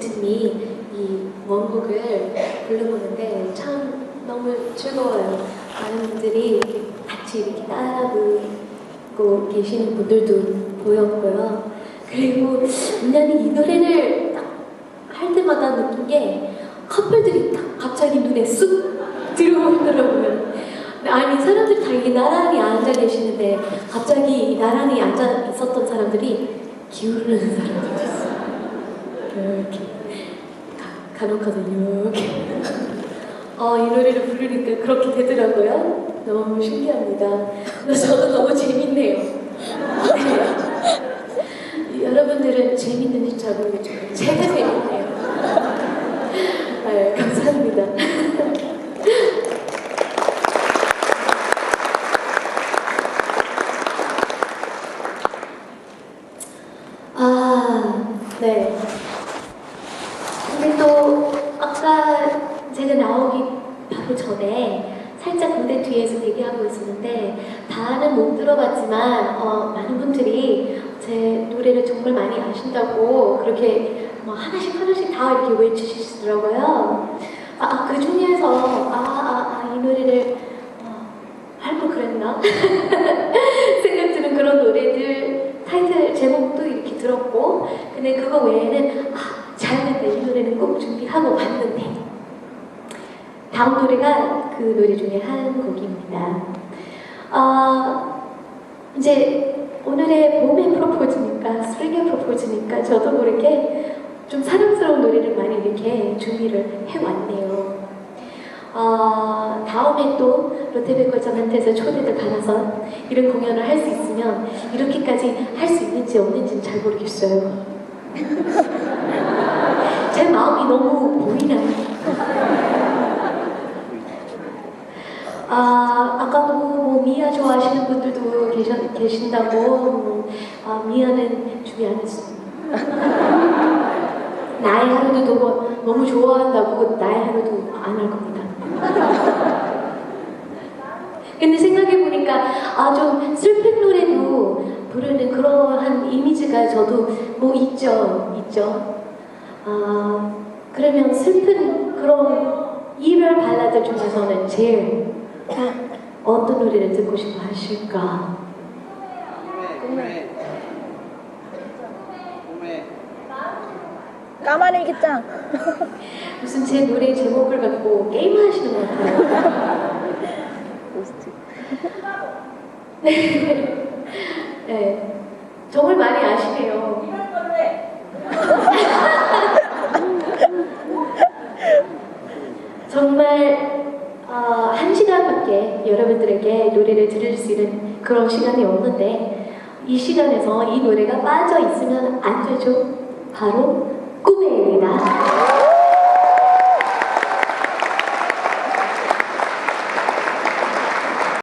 팀이 이 원곡을 불러보는데 참 너무 즐거워요. 많은 분들이 같이 이렇게 따라 부르고 계시는 분들도 보였고요. 그리고 은연히 이 노래를 딱 할 때마다 느낀 게 커플들이 딱 갑자기 눈에 쑥 들어오더라고요. 아니 사람들이 다 이렇게 나란히 앉아 계시는데 갑자기 나란히 앉아 있었던 사람들이 기울는 사람들이 있어요. 이렇게 가- 간혹 가다 이렇게 어, 이 노래를 부르니까 그렇게 되더라고요. 너무 신기합니다. 저도 너무 재밌네요. 네. 여러분들은 재밌는지 잘 모르겠지만 제가 재밌네요. 네, 감사합니다. 아, 네. 근데 또 아까 제가 나오기 바로 전에 살짝 무대 뒤에서 얘기하고 있었는데 다는 못 들어봤지만 어, 많은 분들이 제 노래를 정말 많이 아신다고 그렇게 뭐 하나씩 하나씩 다 이렇게 외치시더라고요. 아, 아, 그 중에서 아, 아, 아, 이 노래를 어, 할걸 그랬나? 생각 드는 그런 노래들 타이틀 제목도 이렇게 들었고 근데 그거 외에는 아, 잘됐다 이 노래는 꼭 준비하고 왔는데 다음 노래가 그 노래 중에 한 곡입니다. 어, 이제 오늘의 봄의 프로포즈니까 슬기 프로포즈니까 저도 모르게 좀 사랑스러운 노래를 많이 이렇게 준비를 해왔네요. 어, 다음에 또 롯데백화점한테서 초대를 받아서 이런 공연을 할 수 있으면 이렇게까지 할 수 있는지 없는지는 잘 모르겠어요. 제 마음이 너무 보이나요? 아, 아까도 뭐 미아 좋아하시는 분들도 계셔, 계신다고 뭐, 아, 미아는 준비 안 했습니다. 나의 하루도 너무, 너무 좋아한다고 나의 하루도 안 할 겁니다. 근데 생각해보니까 아 좀 슬픈 노래도 부르는 그러한 이미지가 저도 뭐 있죠 있죠 아 그러면 슬픈 그런 이별 발라드 중에서는 제일 어떤 노래를 듣고 싶어 하실까 꿈에 꿈에 까만 일기장. 무슨 제 노래 제목을 갖고 게임하시는 것 같아요. 네. 정말 많이 아시네요. 정말 어, 한 시간밖에 여러분들에게 노래를 들을 수 있는 그런 시간이 없는데 이 시간에서 이 노래가 빠져 있으면 안 되죠. 바로 꿈의입니다.